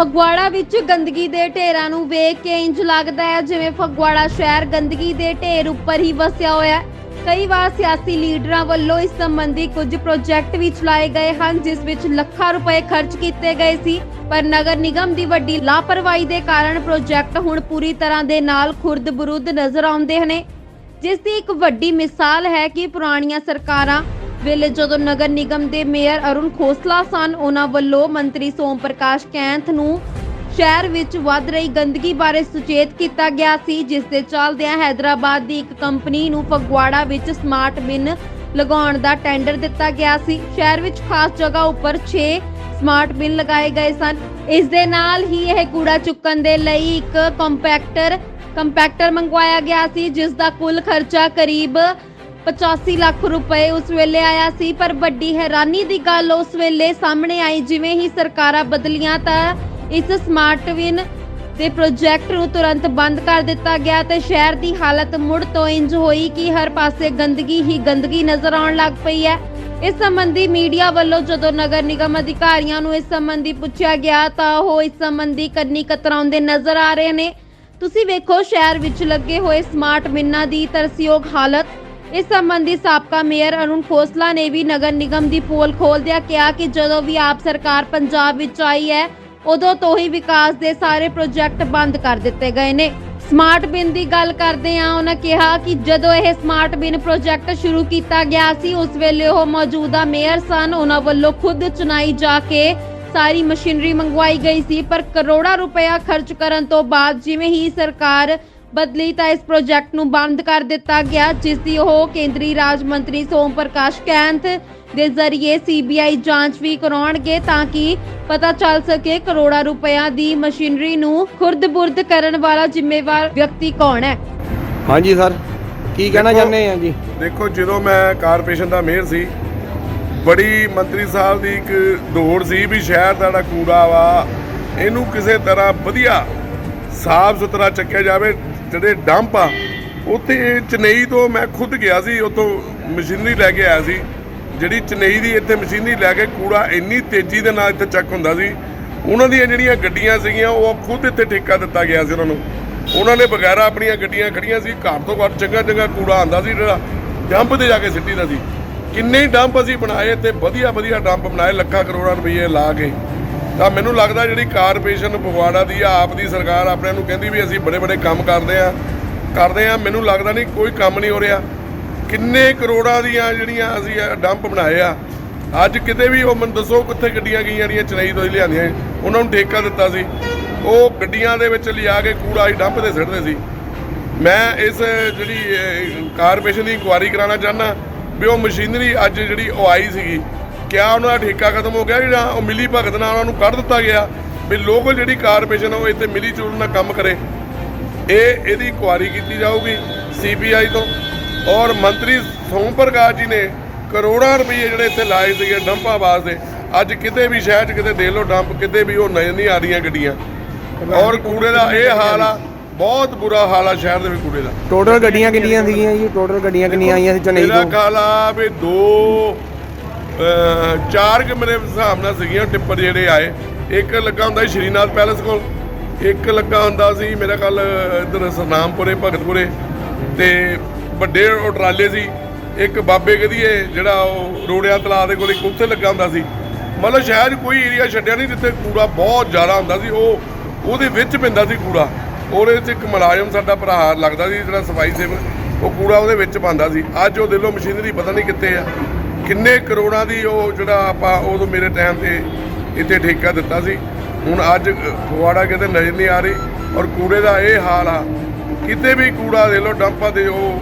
ਫਗਵਾੜਾ ਵਿੱਚ ਗੰਦਗੀ ਦੇ ਢੇਰਾਂ ਨੂੰ ਵੇਖ ਕੇ ਇੰਜ ਲੱਗਦਾ ਹੈ ਜਿਵੇਂ ਫਗਵਾੜਾ ਸ਼ਹਿਰ ਗੰਦਗੀ ਦੇ ਢੇਰ ਉੱਪਰ ਹੀ ਵਸਿਆ ਹੋਇਆ ਹੈ। ਕਈ ਵਾਰ ਸਿਆਸੀ ਲੀਡਰਾਂ ਵੱਲੋਂ ਇਸ ਸੰਬੰਧੀ ਕੁਝ ਪ੍ਰੋਜੈਕਟ ਵੀ ਚਲਾਏ ਗਏ ਹਨ, ਜਿਸ ਵਿੱਚ ਲੱਖਾਂ ਰੁਪਏ ਖਰਚ ਕੀਤੇ ਗਏ ਸੀ। ਪਰ ਨਗਰ ਨਿਗਮ ਦੀ ਵੱਡੀ ਲਾਪਰਵਾਹੀ ਦੇ ਕਾਰਨ ਪ੍ਰੋਜੈਕਟ ਹੁਣ ਪੂਰੀ ਤਰ੍ਹਾਂ ਦੇ ਨਾਲ ਖੁਰਦ-ਬੁਰਦ ਨਜ਼ਰ ਆਉਂਦੇ ਨੇ। ਜਿਸ ਦੀ ਇੱਕ ਵੱਡੀ ਮਿਸਾਲ ਹੈ ਕਿ ਪੁਰਾਣੀਆਂ ਸਰਕਾਰਾਂ ਵੇਲੇ ਜਦੋਂ ਨਗਰ ਨਿਗਮ ਦੇ ਮੇਅਰ ਅਰੁਣ ਖੋਸਲਾ ਸਨ, ਉਹਨਾਂ ਵੱਲੋਂ ਮੰਤਰੀ ਸੋਮ ਪ੍ਰਕਾਸ਼ ਕੈਂਥ ਨੂੰ ਸ਼ਹਿਰ ਵਿੱਚ ਵੱਧ ਰਹੀ ਗੰਦਗੀ ਬਾਰੇ ਸੁਚੇਤ ਕੀਤਾ ਗਿਆ ਸੀ, ਜਿਸ ਦੇ ਚੱਲਦਿਆਂ ਹੈਦਰਾਬਾਦ ਦੀ ਇੱਕ ਕੰਪਨੀ ਨੂੰ ਫਗਵਾੜਾ ਵਿੱਚ ਸਮਾਰਟ ਬਿਨ ਲਗਾਉਣ ਦਾ ਟੈਂਡਰ ਦਿੱਤਾ ਗਿਆ ਸੀ। ਸ਼ਹਿਰ ਵਿੱਚ ਖਾਸ ਜਗ੍ਹਾ ਉੱਪਰ 6 ਸਮਾਰਟ ਬਿਨ ਲਗਾਏ ਗਏ ਸਨ। ਇਸ ਦੇ ਨਾਲ ਹੀ ਇਹ ਕੂੜਾ ਚੁੱਕਣ ਦੇ ਲਈ ਇੱਕ ਕੰਪੈਕਟਰ ਕੰਪੈਕਟਰ ਮੰਗਵਾਇਆ ਗਿਆ ਸੀ, ਜਿਸ ਦਾ ਕੁੱਲ ਖਰਚਾ ਕਰੀਬ 85 ਲੱਖ ਰੁਪਏ ਉਸ ਵੇਲੇ ਆਇਆ ਸੀ, ਪਰ ਵੱਡੀ ਹੈਰਾਨੀ ਦੀ ਗੱਲ ਉਸ ਵੇਲੇ ਸਾਹਮਣੇ ਆਈ। ਜਿਵੇਂ ਹੀ ਸਰਕਾਰਾਂ ਬਦਲੀਆਂ ਤਾਂ ਇਸ ਸਮਾਰਟ ਵਿਨ ਦੇ ਪ੍ਰੋਜੈਕਟ ਨੂੰ ਤੁਰੰਤ ਬੰਦ ਕਰ ਦਿੱਤਾ ਗਿਆ ਤੇ ਸ਼ਹਿਰ ਦੀ ਹਾਲਤ ਮੁੜ ਤੋਂ ਇੰਜ ਹੋਈ ਕਿ ਹਰ ਪਾਸੇ ਗੰਦਗੀ ਹੀ ਗੰਦਗੀ ਨਜ਼ਰ ਆਉਣ ਲੱਗ ਪਈ ਹੈ। ਇਸ ਸੰਬੰਧੀ ਮੀਡੀਆ ਵੱਲੋਂ ਜਦੋਂ ਨਗਰ ਨਿਗਮ ਅਧਿਕਾਰੀਆਂ ਨੂੰ ਇਸ ਸੰਬੰਧੀ ਪੁੱਛਿਆ ਗਿਆ ਤਾਂ ਉਹ ਇਸ ਸੰਬੰਧੀ ਕੰਨੀ ਕਤਰਾਉਂਦੇ ਨਜ਼ਰ ਆ ਰਹੇ ਨੇ। ਤੁਸੀਂ ਵੇਖੋ, ਸ਼ਹਿਰ ਵਿੱਚ ਲੱਗੇ ਹੋਏ ਸਮਾਰਟ ਬਿਨਾਂ ਦੀ ਤਰਸਯੋਗ ਹਾਲਤ ਇਸ ਸੰਬੰਧੀ ਸਾਬਕਾ ਮੇਅਰ ਅਰੁਣ ਖੋਸਲਾ ਨੇ ਵੀ ਨਗਰ ਨਿਗਮ ਦੀ ਪੋਲ ਖੋਲਦਿਆਂ ਕਿਹਾ ਕਿ ਜਦੋਂ ਵੀ ਆਪ ਸਰਕਾਰ ਪੰਜਾਬ ਵਿੱਚ ਆਈ ਹੈ, ਉਦੋਂ ਤੋਂ ਹੀ ਵਿਕਾਸ ਦੇ ਸਾਰੇ ਪ੍ਰੋਜੈਕਟ ਬੰਦ ਕਰ ਦਿੱਤੇ ਗਏ ਨੇ। ਸਮਾਰਟ ਬਿਨ ਦੀ ਗੱਲ ਕਰਦੇ ਆ ਉਹਨਾਂ ਕਿਹਾ ਕਿ ਜਦੋਂ ਇਹ ਸਮਾਰਟ ਬਿਨ ਪ੍ਰੋਜੈਕਟ ਸ਼ੁਰੂ ਕੀਤਾ ਗਿਆ ਸੀ, ਉਸ ਵੇਲੇ ਉਹ ਮੌਜੂਦਾ ਮੇਅਰ ਸਨ। ਉਹਨਾਂ ਵੱਲੋਂ ਖੁਦ ਚੁਣਾਈ ਜਾ ਕੇ ਸਾਰੀ ਮਸ਼ੀਨਰੀ ਮੰਗਵਾਈ ਗਈ ਸੀ, ਪਰ ਕਰੋੜਾਂ ਰੁਪਇਆ ਖਰਚ ਕਰਨ ਤੋਂ ਬਾਅਦ ਜਿਵੇਂ ਹੀ ਸਰਕਾਰ ਬਦਲੀ ਤਾਂ ਇਸ ਪ੍ਰੋਜੈਕਟ ਨੂੰ ਬੰਦ ਕਰ ਦਿੱਤਾ ਗਿਆ ਜਿਸ ਦੀ ਉਹ ਕੇਂਦਰੀ ਰਾਜ ਮੰਤਰੀ ਸੋਮ ਪ੍ਰਕਾਸ਼ ਕੈਂਥ ਦੇ ਜ਼ਰੀਏ ਸੀਬੀਆਈ ਜਾਂਚ ਵੀ ਕਰਾਉਣਗੇ ਤਾਂ ਕਿ ਪਤਾ ਚੱਲ ਸਕੇ ਕਰੋੜਾਂ ਰੁਪਇਆਂ ਦੀ ਮਸ਼ੀਨਰੀ ਨੂੰ ਖੁਰਦ-ਬੁਰਦ ਕਰਨ ਵਾਲਾ ਜ਼ਿੰਮੇਵਾਰ ਵਿਅਕਤੀ ਕੌਣ ਹੈ। ਹਾਂਜੀ ਸਰ ਕੀ ਕਹਿਣਾ ਦੇਖੋ- ਚਾਹੁੰਦੇ ਆ ਜੀ? ਦੇਖੋ ਜਦੋਂ ਮੈਂ ਕਾਰਪੋਰੇਸ਼ਨ ਦਾ ਮੇਅਰ ਸੀ ਬੜੀ ਮੰਤਰੀ ਸਾਹਿਬ ਦੀ ਇੱਕ ਦੌੜ ਸੀ ਵੀ ਸ਼ਹਿਰ ਦਾ ਜਿਹੜਾ ਕੂੜਾ ਵਾ ਇਹਨੂੰ ਕਿਸੇ ਤਰ੍ਹਾਂ ਵਧੀਆ ਸਾਫ਼ ਸੁਥਰਾ ਚੱਕਿਆ ਜਾਵੇ ਜਿਹੜੇ ਡੰਪ ਆ, ਉੱਥੇ ਚੇਨਈ ਤੋਂ ਮੈਂ ਖੁਦ ਗਿਆ ਸੀ, ਉੱਥੋਂ ਮਸ਼ੀਨਰੀ ਲੈ ਕੇ ਆਇਆ ਸੀ। ਜਿਹੜੀ ਚੇਨਈ ਦੀ ਇੱਥੇ ਮਸ਼ੀਨਰੀ ਲੈ ਕੇ ਕੂੜਾ ਇੰਨੀ ਤੇਜ਼ੀ ਦੇ ਨਾਲ ਇੱਥੇ ਚੱਕ ਹੁੰਦਾ ਸੀ। ਉਹਨਾਂ ਦੀਆਂ ਜਿਹੜੀਆਂ ਗੱਡੀਆਂ ਸੀਗੀਆਂ, ਉਹ ਖੁਦ ਇੱਥੇ ਠੇਕਾ ਦਿੱਤਾ ਗਿਆ ਸੀ ਉਹਨਾਂ ਨੂੰ। ਉਹਨਾਂ ਨੇ ਵਗੈਰਾ ਆਪਣੀਆਂ ਗੱਡੀਆਂ ਖੜੀਆਂ ਸੀ, ਘੱਟ ਤੋਂ ਘੱਟ ਚੰਗਾ ਚੰਗਾ ਕੂੜਾ ਆਂਦਾ ਸੀ, ਜਿਹੜਾ ਡੰਪ ਤੇ ਜਾ ਕੇ ਸਿੱਟੀ ਦਾ ਸੀ। ਕਿੰਨੇ ਡੰਪ ਅਸੀਂ ਬਣਾਏ ਤੇ ਵਧੀਆ ਵਧੀਆ ਡੰਪ ਬਣਾਏ, ਲੱਖਾਂ ਕਰੋੜਾਂ ਰੁਪਏ ਲਾ ਕੇ। ਤਾਂ ਮੈਨੂੰ ਲੱਗਦਾ ਜਿਹੜੀ ਕਾਰਪੋਰੇਸ਼ਨ ਫਗਵਾੜਾ ਦੀ ਆ, ਆਪ ਦੀ ਸਰਕਾਰ ਆਪਣੇ ਨੂੰ ਕਹਿੰਦੀ ਵੀ ਅਸੀਂ ਬੜੇ ਬੜੇ ਕੰਮ ਕਰਦੇ ਆ ਕਰਦੇ ਆ, ਮੈਨੂੰ ਲੱਗਦਾ ਨਹੀਂ ਕੋਈ ਕੰਮ ਨਹੀਂ ਹੋ ਰਿਹਾ। ਕਿੰਨੇ ਕਰੋੜਾਂ ਦੀਆਂ ਜਿਹੜੀਆਂ ਅਸੀਂ ਡੰਪ ਬਣਾਏ ਆ, ਅੱਜ ਕਿਤੇ ਵੀ ਉਹ ਮੈਨੂੰ ਦੱਸੋ ਕਿੱਥੇ ਗੱਡੀਆਂ ਗਈਆਂ ਜਿਹੜੀਆਂ ਚੇਨਈ ਤੋਂ ਹੀ ਲਿਆਂਦੀਆਂ ਉਹਨਾਂ ਨੂੰ ਠੇਕਾ ਦਿੱਤਾ ਸੀ। ਉਹ ਗੱਡੀਆਂ ਦੇ ਵਿੱਚ ਲਿਆ ਕੇ ਕੂੜਾ ਹੀ ਡੰਪ ਤੇ ਸਿੱਟਦੇ ਸੀ। ਮੈਂ ਇਸ ਜਿਹੜੀ ਕਾਰਪੋਰੇਸ਼ਨ ਦੀ ਇਨਕੁਆਇਰੀ ਕਰਾਉਣਾ ਚਾਹੁੰਦਾ ਵੀ ਉਹ ਮਸ਼ੀਨਰੀ ਅੱਜ ਜਿਹੜੀ ਉਹ ਆਈ ਸੀਗੀ ਕਿਆ ਉਹਨਾਂ ਦਾ ਠੇਕਾ ਖਤਮ ਹੋ ਗਿਆ ਜਿਹੜਾ ਉਹ ਮਿਲੀ ਭਗਤ ਨਾਲ ਉਹਨਾਂ ਨੂੰ ਕੱਢ ਦਿੱਤਾ ਗਿਆ ਵੀ ਲੋਕਲ ਜਿਹੜੀ ਕਾਰਪੋਰੇਸ਼ਨ ਉਹ ਇੱਥੇ ਮਿਲੀ ਜੁਲ ਨਾਲ ਕੰਮ ਕਰੇ। ਇਹ ਇਹਦੀ ਇਨਕੁਆਇਰੀ ਕੀਤੀ ਜਾਊਗੀ ਸੀਬੀਆਈ ਤੋਂ। ਔਰ ਮੰਤਰੀ ਸੋਮ ਪ੍ਰਕਾਸ਼ ਜੀ ਨੇ ਕਰੋੜਾਂ ਰੁਪਏ ਜਿਹੜੇ ਇੱਥੇ ਲਾਏ ਸੀਗੇ ਡੰਪਾਂ ਵਾਸਤੇ ਅੱਜ ਕਿਤੇ ਵੀ ਸ਼ਹਿਰ 'ਚ ਕਿਤੇ ਦੇਖ ਲਓ ਡੰਪ ਕਿਤੇ ਵੀ ਉਹ ਨਜ਼ਰ ਨਹੀਂ ਆ ਰਹੀਆਂ ਗੱਡੀਆਂ। ਔਰ ਕੂੜੇ ਦਾ ਇਹ ਹਾਲ ਆ ਬਹੁਤ ਬੁਰਾ ਹਾਲ ਆ ਸ਼ਹਿਰ ਦੇ ਵਿੱਚ ਕੂੜੇ ਦਾ। ਟੋਟਲ ਗੱਡੀਆਂ ਕਿੰਨੀਆਂ ਸੀਗੀਆਂ ਜੀ? ਟੋਟਲ ਗੱਡੀਆਂ ਕਿੰਨੀਆਂ ਆਈਆਂ ਸੀ ਚੇਨਈ ਮੇਰਾ ਤੋਂ? ਖਿਆਲ ਆ ਵੀ ਦੋ ਚਾਰ ਕਿ ਮੇਰੇ ਹਿਸਾਬ ਨਾਲ ਸੀਗੀਆਂ, ਟਿੱਪਰ ਜਿਹੜੇ ਆਏ। ਇੱਕ ਲੱਗਾ ਹੁੰਦਾ ਸੀ ਸ਼੍ਰੀਨਾਥ ਪੈਲੇਸ ਕੋਲ, ਇੱਕ ਲੱਗਾ ਹੁੰਦਾ ਸੀ ਮੇਰਾ ਕੱਲ ਇੱਧਰ ਸਰਨਾਮਪੁਰੇ, ਭਗਤਪੁਰੇ, ਤੇ ਵੱਡੇ ਉਹ ਟਰਾਲੇ ਸੀ। ਇੱਕ ਬਾਬੇ ਕਦੀਏ ਜਿਹੜਾ ਉਹ ਰੋੜਿਆਂ ਤਲਾ ਦੇ ਕੋਲ ਇੱਕ ਉੱਥੇ ਲੱਗਾ ਹੁੰਦਾ ਸੀ। ਮਤਲਬ ਸ਼ਾਇਦ ਕੋਈ ਏਰੀਆ ਛੱਡਿਆ ਨਹੀਂ, ਜਿੱਥੇ ਕੂੜਾ ਬਹੁਤ ਜ਼ਿਆਦਾ ਹੁੰਦਾ ਸੀ। ਉਹ, ਉਹਦੇ ਵਿੱਚ ਪੈਂਦਾ ਸੀ ਕੂੜਾ। ਉਹਦੇ ਵਿੱਚ ਇੱਕ ਮੁਲਾਜ਼ਮ ਸਾਡਾ ਭਰਾ ਲੱਗਦਾ ਸੀ, ਜਿਹੜਾ ਸਫ਼ਾਈ ਸੇਵਕ, ਉਹ ਕੂੜਾ ਉਹਦੇ ਵਿੱਚ ਪਾਉਂਦਾ ਸੀ। ਅੱਜ ਉਹ ਦਿਲੋਂ ਮਸ਼ੀਨਰੀ ਪਤਾ ਨਹੀਂ ਕਿੱਥੇ ਆ। ਕਿੰਨੇ ਕਰੋੜਾਂ ਦੀ ਉਹ ਜਿਹੜਾ ਆਪਾਂ ਉਦੋਂ ਮੇਰੇ ਟਾਈਮ ਤੇ ਇੱਥੇ ਠੇਕਾ ਦਿੱਤਾ ਸੀ, ਹੁਣ ਅੱਜ ਫਗਵਾੜਾ ਕਿਤੇ ਨਜ਼ਰ ਨਹੀਂ ਆ ਰਹੀ ਔਰ ਕੂੜੇ ਦਾ ਇਹ ਹਾਲ ਆ, ਕਿਤੇ ਵੀ ਕੂੜਾ ਦੇ ਲੋ ਡੰਪਾਂ ਤੇ ਉਹ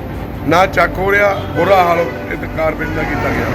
ਨਾ ਚੱਕ ਹੋ ਰਿਹਾ, ਬੁਰਾ ਹਾਲ ਇੱਥੇ ਕਾਰਪੇਟ ਦਾ ਕੀਤਾ ਗਿਆ।